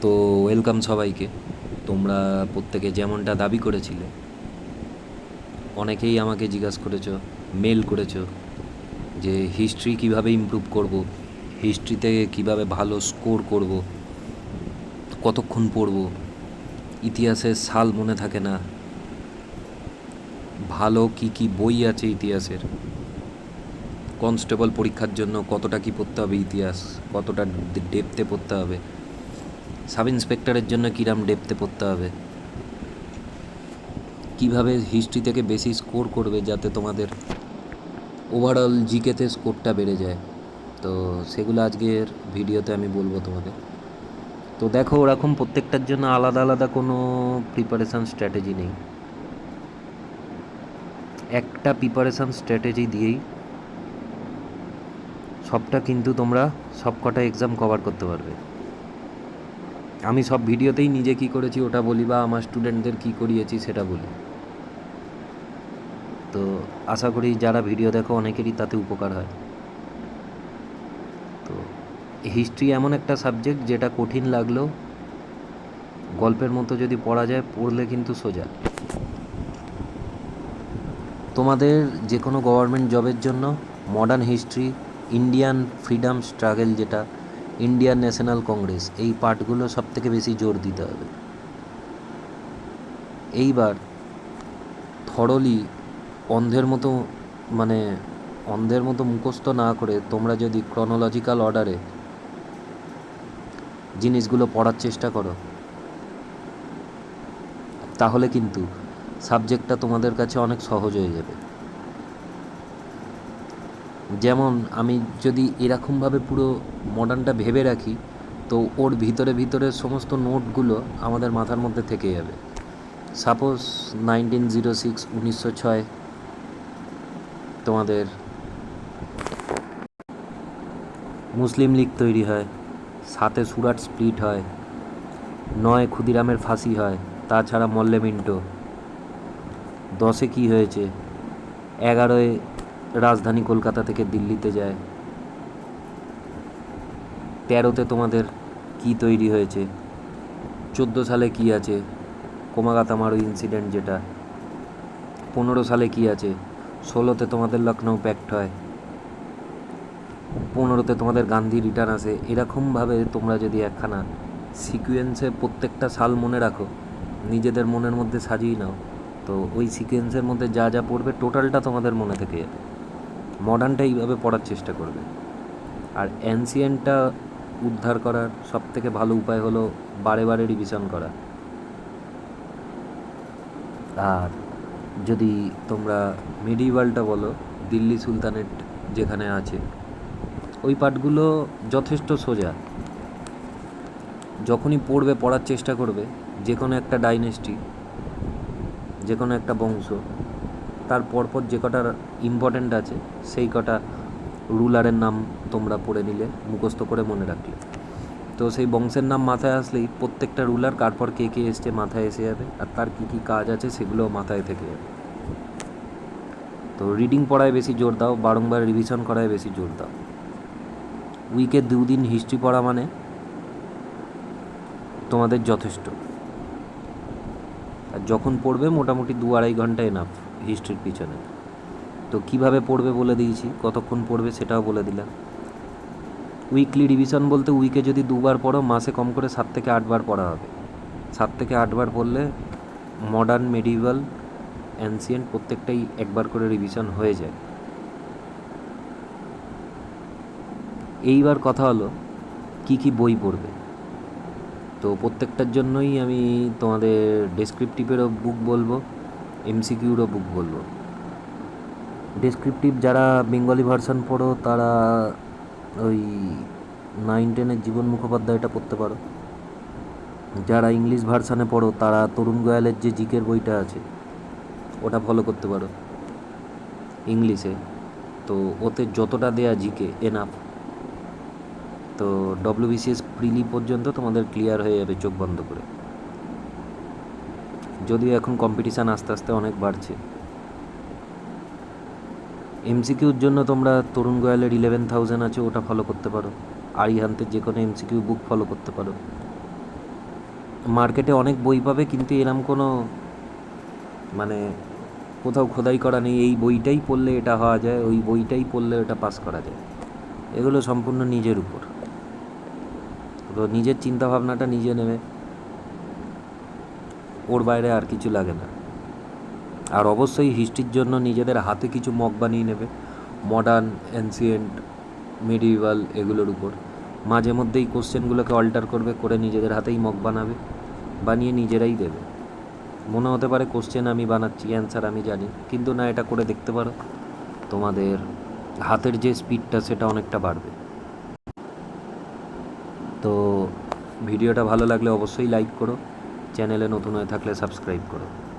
তো ওয়েলকাম সবাইকে। তোমরা প্রত্যেকে যেমনটা দাবি করেছিলে। অনেকেই আমাকে জিজ্ঞাসা করেছ মেল করেছ যে হিস্ট্রি কীভাবে ইমপ্রুভ করব হিস্ট্রিতে কীভাবে ভালো স্কোর করব, কতক্ষণ পড়ব, ইতিহাসের সাল মনে থাকে না। ভালো কি কি বই আছে ইতিহাসের? কনস্টেবল পরীক্ষার জন্য কতটা কি পড়তে হবে ইতিহাস? কতটা ডেপতে পড়তে হবে? সাব ইন্সপেক্টরের জন্য কিরাম ডেপতে পড়তে হবে? কীভাবে হিস্ট্রি থেকে বেশি স্কোর করবে যাতে তোমাদের ওভারঅল জিকেতে স্কোরটা বেড়ে যায়? তো সেগুলো আজকের ভিডিওতে আমি বলব তোমাদের। তো দেখো, ওরকম প্রত্যেকটার জন্য আলাদা আলাদা কোনো প্রিপারেশান স্ট্র্যাটেজি নেই। একটা প্রিপারেশান স্ট্র্যাটেজি দিয়েই সবটা কিন্তু তোমরা সব কটা এক্সাম কভার করতে পারবে। আমি সব ভিডিওতেই নিজে কি করেছি ওটা বলি বা আমার স্টুডেন্টদের কি করিয়েছি সেটা বলি। তো আশা করি যারা ভিডিও দেখো অনেকেরই তাতে উপকার হয়। তো হিস্ট্রি এমন একটা সাবজেক্ট যেটা কঠিন লাগলেও গল্পের মতো যদি পড়া যায় পড়লে কিন্তু সোজা। তোমাদের যে কোনো গভর্নমেন্ট জবের জন্য modern history Indian freedom struggle যেটা ইন্ডিয়ান ন্যাশনাল কংগ্রেস এই পার্টগুলো সব থেকে বেশি জোর দিতে হবে। এইবার থরলি অন্ধের মতো মানে অন্ধের মতো মুখস্থ না করে তোমরা যদি ক্রনোলজিক্যাল অর্ডারে জিনিসগুলো পড়ার চেষ্টা করো, তাহলে কিন্তু সাবজেক্টটা তোমাদের কাছে অনেক সহজ হয়ে যাবে। যেমন আমি যদি এরকমভাবে পুরো মডার্নটা ভেবে রাখি, তো ওর ভিতরে ভিতরে সমস্ত নোটগুলো আমাদের মাথার মধ্যে থেকে যাবে। সাপোজ নাইনটিন জিরো সিক্স উনিশশো ছয়, তোমাদের মুসলিম লীগ তৈরি হয়, সাতে সুরাট স্প্লিট হয়, নয় ক্ষুদিরামের ফাঁসি হয়, তাছাড়া মল্লে মিন্টো। দশে কী হয়েছে? এগারোয় রাজধানী কলকাতা থেকে দিল্লিতে যায়। তেরোতে তোমাদের কি তৈরি হয়েছে? চোদ্দ সালে কি আছে? কোমাগাতা মারু ইনসিডেন্ট যেটা। পনেরো সালে কি আছে? ষোলোতে তোমাদের লখনৌ প্যাক্ট হয়। পনেরোতে তোমাদের গান্ধী রিটার্ন আসে। এরকমভাবে তোমরা যদি একখানা সিকুয়েন্সে প্রত্যেকটা সাল মনে রাখো, নিজেদের মনের মধ্যে সাজিয়ে নাও, তো ওই সিকুয়েন্সের মধ্যে যা যা পড়বে টোটালটা তোমাদের মনে থেকে যাবে। মডার্নটা এইভাবে পড়ার চেষ্টা করবে। আর অ্যানসিয়েন্টটা উদ্ধার করার সব থেকে ভালো উপায় হলো বারে বারে রিভিশন করা। আর যদি তোমরা মিডিভালটা বলো, দিল্লি সুলতানেট যেখানে আছে, ওই পাঠগুলো যথেষ্ট সোজা। যখনই পড়বে, পড়ার চেষ্টা করবে যে কোনো একটা ডাইনেস্টি যে কোনো একটা বংশ তার পরপর যে কটা ইম্পর্ট্যান্ট আছে, সেই কটা রুলারের নাম তোমরা পড়ে নিলে, মুখস্থ করে মনে রাখলে। তো সেই বংশের নাম মাথায় আসলেই প্রত্যেকটা রুলার কারপর কে কে এসছে মাথায় এসে যাবে, আর তার কী কী কাজ আছে সেগুলোও মাথায় থেকে যাবে। তো রিডিং পড়ায় বেশি জোর দাও, বারংবার রিভিশন করায় বেশি জোর দাও। উইকে দুদিন হিস্ট্রি পড়া মানে তোমাদের যথেষ্ট। আর যখন পড়বে মোটামুটি দু আড়াই ঘণ্টা এনাফ হিস্ট্রির পিছনে। তো কীভাবে পড়বে বলে দিয়েছি, কতক্ষণ পড়বে সেটাও বলে দিলাম। উইকলি রিভিশন বলতে উইকে যদি দুবার পড়ো, মাসে কম করে সাত থেকে আটবার পড়া হবে। সাত থেকে আটবার পড়লে মডার্ন মেডিভাল অ্যান্সিয়েন্ট প্রত্যেকটাই একবার করে রিভিশন হয়ে যায়। এইবার কথা হলো, কি কি বই পড়বে? তো প্রত্যেকটার জন্যই আমি তোমাদের ডেসক্রিপটিভেরও বুক বলব। এমসিকিউরও বুক বলব। ডেসক্রিপটিভ যারা বেঙ্গলি ভার্সন পড়ো, তারা ওই নাইন টেনের জীবন মুখোপাধ্যায়টা পড়তে পারো। যারা ইংলিশ ভার্সানে পড়ো, তারা তরুণ গোয়ালের যে জিকের বইটা আছে, ওটা ফলো করতে পারো। ইংলিশে তো ওতে যতটা দেয়া জিকে এনাফ তো ডব্লিউবিসিএস প্রিলি পর্যন্ত তোমাদের ক্লিয়ার হয়ে যাবে চোখ বন্ধ করে। যদিও এখন কম্পিটিশান আস্তে আস্তে অনেক বাড়ছে। এমসিকিউর জন্য তোমরা তরুণ গোয়ালের ইলেভেন থাউজেন্ড আছে, ওটা ফলো করতে পারো। আরিহান্তের যে কোনো এমসিকিউ বুক ফলো করতে পারো। মার্কেটে অনেক বই পাবে, কিন্তু এরম কোনো মানে কোথাও খোদাই করা নেই। এই বইটাই পড়লে এটা হওয়া যায়, ওই বইটাই পড়লে ওটা পাস করা যায়। এগুলো সম্পূর্ণ নিজের উপর। তো নিজের চিন্তা ভাবনাটা নিজে নেবে। ওর বাইরে আর কিছু লাগে না। আর অবশ্যই হিস্ট্রির জন্য নিজেদের হাতে কিছু মগ বানিয়ে নেবে। মডার্ন অ্যান্সিয়েন্ট মিডিভাল এগুলোর উপর। মাঝে মধ্যেই কোশ্চেনগুলোকে অল্টার করবে, করে নিজেদের হাতেই মগ বানাবে, বানিয়ে নিজেরাই দেবে। মনে হতে পারে কোশ্চেন আমি বানাচ্ছি, অ্যান্সার আমি জানি, কিন্তু না, এটা করে দেখতে পারো। তোমাদের হাতের যে স্পিডটা, সেটা অনেকটা বাড়বে। তো ভিডিওটা ভালো লাগলে অবশ্যই লাইক করো। চ্যানেলে নতুন হয়ে থাকলে সাবস্ক্রাইব করো।